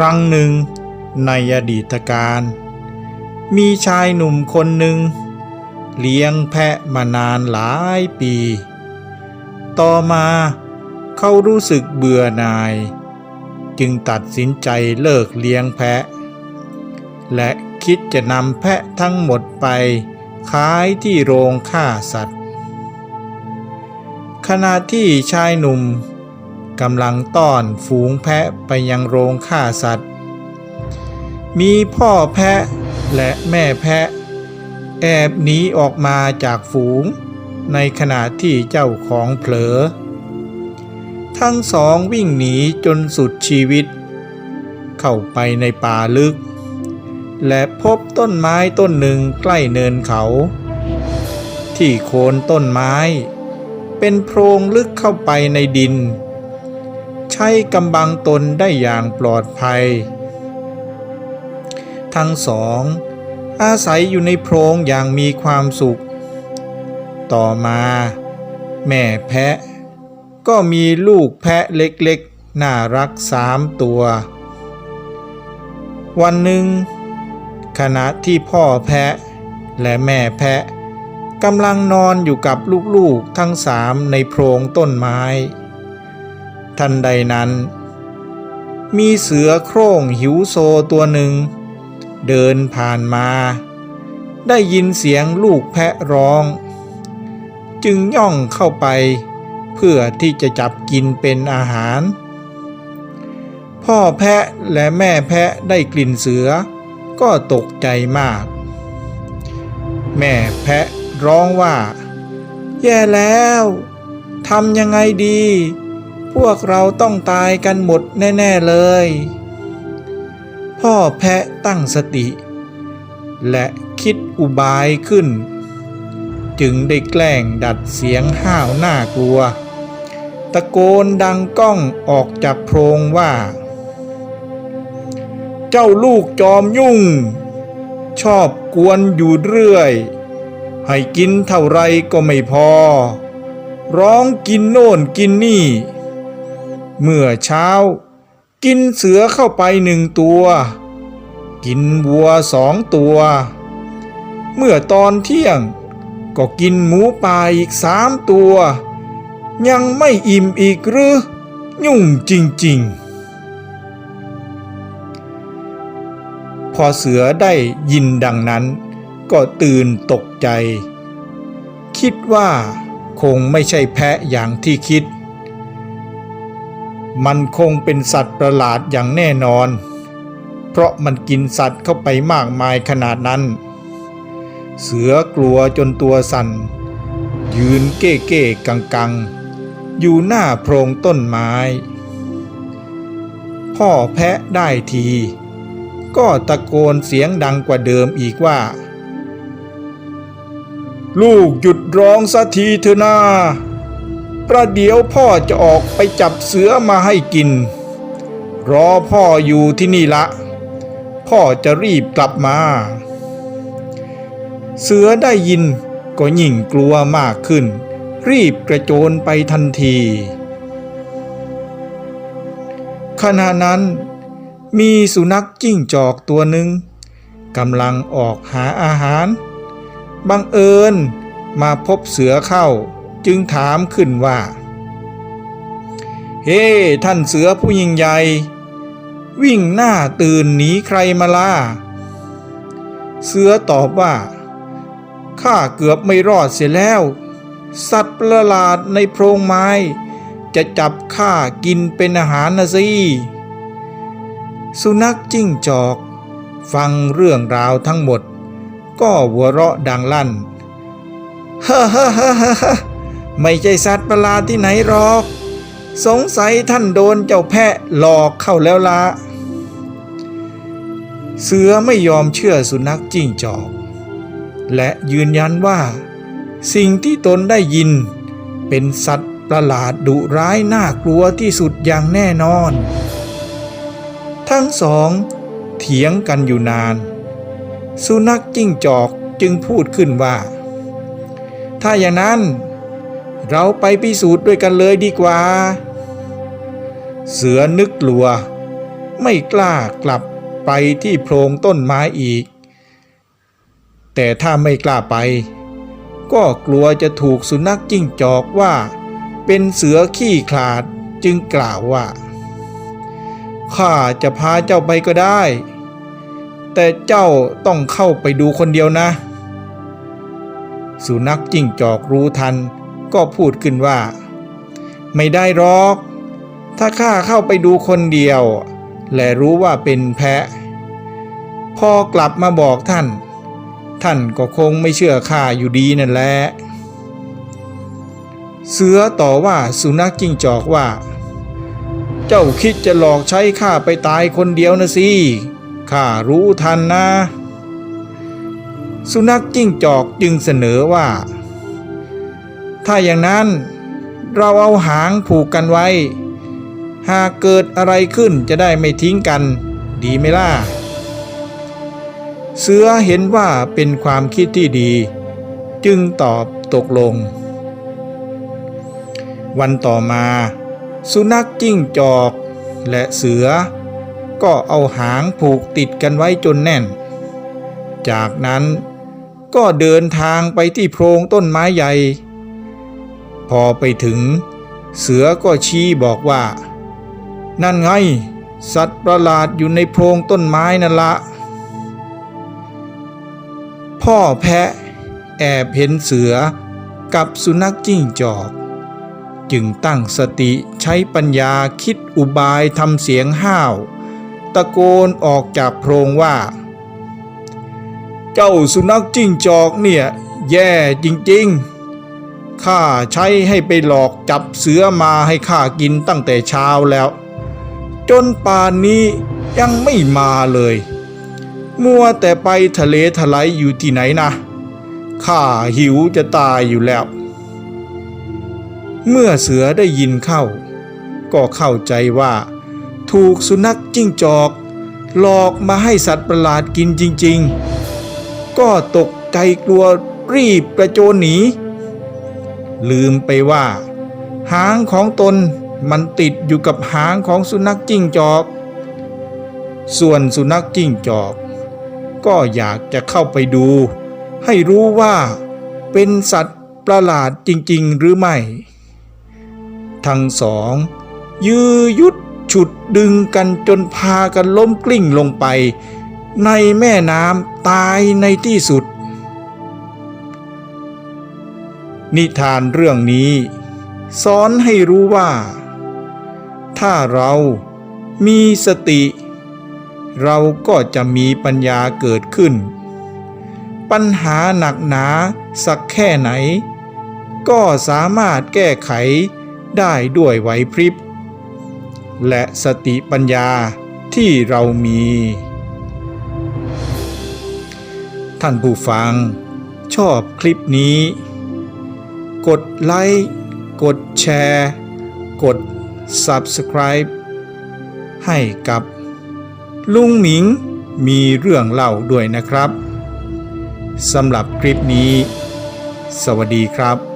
ครั้งหนึ่งในอดีตการ มีชายหนุ่มคนหนึ่ง เลี้ยงแพะมานานหลายปี ต่อมาเขารู้สึกเบื่อหน่าย จึงตัดสินใจเลิกเลี้ยงแพะ และคิดจะนำแพะทั้งหมดไปขายที่โรงฆ่าสัตว์ ขณะที่ชายหนุ่ม กำลังต้อนฝูงแพะไปยังโรงฆ่าสัตว์ มีพ่อแพะและแม่แพะ แอบหนีออกมาจากฝูง ในขณะที่เจ้าของเผลอ ทั้งสองวิ่งหนีจนสุดชีวิต เข้าไปในป่าลึก และพบต้นไม้ต้นหนึ่งใกล้เนินเขา ที่โคนต้นไม้ เป็นโพรงลึกเข้าไปในดิน ใช้กำบังตนได้อย่างปลอดภัย ทั้งสอง อาศัยอยู่ในโพรงอย่างมีความสุข ต่อมา แม่แพะ ก็มีลูกแพะเล็กๆ น่ารักสามตัว วันหนึ่ง ขณะที่พ่อแพะและแม่แพะกำลังนอนอยู่กับลูกๆทั้งสามในโพรงต้นไม้ ทันใดนั้น มีเสือโคร่งหิวโซตัวหนึ่ง เดินผ่านมา ได้ยินเสียงลูกแพะร้อง จึงย่องเข้าไปเพื่อที่จะจับกินเป็นอาหาร พ่อแพะและแม่แพะได้กลิ่นเสือ ก็ตกใจมาก แม่แพะร้องว่า แย่แล้วทำยังไงดี พวกเราต้องตายกันหมดแน่ ๆ เลย พ่อแพะตั้งสติ และคิดอุบายขึ้น จึงได้แกล้งดัดเสียงห้าวน่ากลัว ตะโกนดังก้องออกจากโพรงว่า เจ้าลูกจอมยุ่ง ชอบกวนอยู่เรื่อย ให้กินเท่าไรก็ไม่พอ ร้องกินโน่นกินนี่ เมื่อเช้า กินเสือเข้าไปหนึ่งตัว กินวัวสองตัว เมื่อตอนเที่ยง ก็กินหมูป่าอีกสามตัว ยังไม่อิ่มอีกหรือ ยุ่งจริง ๆพอเสือได้ยินดังนั้น ก็ตื่นตกใจ คิดว่าคงไม่ใช่แพะอย่างที่คิด มันคงเป็นสัตว์ประหลาดอย่างแน่นอน เพราะมันกินสัตว์เข้าไปมากมายขนาดนั้น เสือกลัวจนตัวสั่น ยืนเก้เก้กังกังอยู่หน้าโพรงต้นไม้ พ่อแพะได้ที ก็ตะโกนเสียงดังกว่าเดิมอีกว่า ลูกหยุดร้องสักทีเถอะนา ประเดี๋ยวพ่อจะออกไปจับเสือมาให้กิน รอพ่ออยู่ที่นี่ละ พ่อจะรีบกลับมา เสือได้ยินก็ยิ่งกลัวมากขึ้น รีบกระโจนไปทันที ขณะนั้น มีสุนัขจิ้งจอกตัวหนึ่งกำลังออกหาอาหาร บังเอิญมาพบเสือเข้า จึงถามขึ้นว่า เฮ้ท่านเสือผู้ยิ่งใหญ่ วิ่งหน้าตื่นหนีใครมาล่ะเสือตอบว่า ข้าเกือบไม่รอดเสียแล้ว สัตว์ประหลาดในโพรงไม้ จะจับข้ากินเป็นอาหารนะสิ สุนัขจิ้งจอก ฟังเรื่องราวทั้งหมด ก็หัวเราะดังลั่นฮ่าฮ่าฮ่าฮ่า ไม่ใช่สัตว์ประหลาดที่ไหนหรอก สงสัยท่านโดนเจ้าแพะหลอกเข้าแล้วละเสือไม่ยอมเชื่อสุนัขจิ้งจอก และยืนยันว่า สิ่งที่ตนได้ยิน เป็นสัตว์ประหลาดดุร้ายน่ากลัวที่สุดอย่างแน่นอน ทั้งสองเถียงกันอยู่นาน สุนัขจิ้งจอกจึงพูดขึ้นว่า ถ้าอย่างนั้น เราไปพิสูจน์ด้วยกันเลยดีกว่า เสือนึกกลัว ไม่กล้ากลับไปที่โพรงต้นไม้อีก แต่ถ้าไม่กล้าไป ก็กลัวจะถูกสุนัขจิ้งจอกว่า เป็นเสือขี้ขลาดจึงกล่าวว่าข้าจะพาเจ้าไปก็ได้ แต่เจ้าต้องเข้าไปดูคนเดียวนะ สุนัขจิ้งจอกรู้ทัน ก็พูดขึ้นว่า ไม่ได้หรอก ถ้าข้าเข้าไปดูคนเดียว และรู้ว่าเป็นแพะ พอกลับมาบอกท่าน ท่านก็คงไม่เชื่อข้าอยู่ดีนั่นแหละ เสือต่อว่าสุนัขจิ้งจอกว่า เจ้าคิดจะหลอกใช้ข้าไปตายคนเดียวนะสิ ข้ารู้ทันนะ สุนัขจิ้งจอกจึงเสนอว่า ถ้าอย่างนั้นเราเอาหางผูกกันไว้ หากเกิดอะไรขึ้นจะได้ไม่ทิ้งกัน ดีไหมล่ะ เสือเห็นว่าเป็นความคิดที่ดี จึงตอบตกลง วันต่อมา สุนัขจิ้งจอกและเสือ ก็เอาหางผูกติดกันไว้จนแน่น จากนั้นก็เดินทางไปที่โพรงต้นไม้ใหญ่ พอไปถึง เสือก็ชี้บอกว่า นั่นไง สัตว์ประหลาดอยู่ในโพรงต้นไม้นั่นละ พ่อแพะ แอบเห็นเสือกับสุนัขจิ้งจอก จึงตั้งสติใช้ปัญญาคิดอุบายทำเสียงห้าว ตะโกนออกจากโพรงว่า เจ้าสุนัขจิ้งจอกเนี่ย แย่จริง ๆ ข้าใช้ให้ไปหลอกจับเสือมาให้ข้ากินตั้งแต่เช้าแล้ว จนป่านนี้ยังไม่มาเลย มัวแต่ไปทะเลทลายอยู่ที่ไหนนะข้าหิวจะตายอยู่แล้ว เมื่อเสือได้ยินเข้า ก็เข้าใจว่า ถูกสุนัขจิ้งจอก หลอกมาให้สัตว์ประหลาดกินจริง ๆ ก็ตกใจกลัวรีบกระโจนหนี ลืมไปว่า หางของตนมันติดอยู่กับหางของสุนัขจิ้งจอก ส่วนสุนัขจิ้งจอก ก็อยากจะเข้าไปดู ให้รู้ว่าเป็นสัตว์ประหลาดจริง ๆ หรือไม่ ทั้งสอง ยื้อยุดฉุดดึงกันจนพากันล้มกลิ้งลงไป ในแม่น้ำตายในที่สุด นิทานเรื่องนี้ สอนให้รู้ว่า ถ้าเรามีสติ เราก็จะมีปัญญาเกิดขึ้น ปัญหาหนักหนาสักแค่ไหน ก็สามารถแก้ไขได้ด้วยไหวพริบ และสติปัญญาที่เรามี ท่านผู้ฟังชอบคลิปนี้ กดไลค์กดแชร์ กด Subscribe ให้กับ ลุงหมิงมีเรื่องเล่าด้วยนะครับสำหรับคลิปนี้ สวัสดีครับ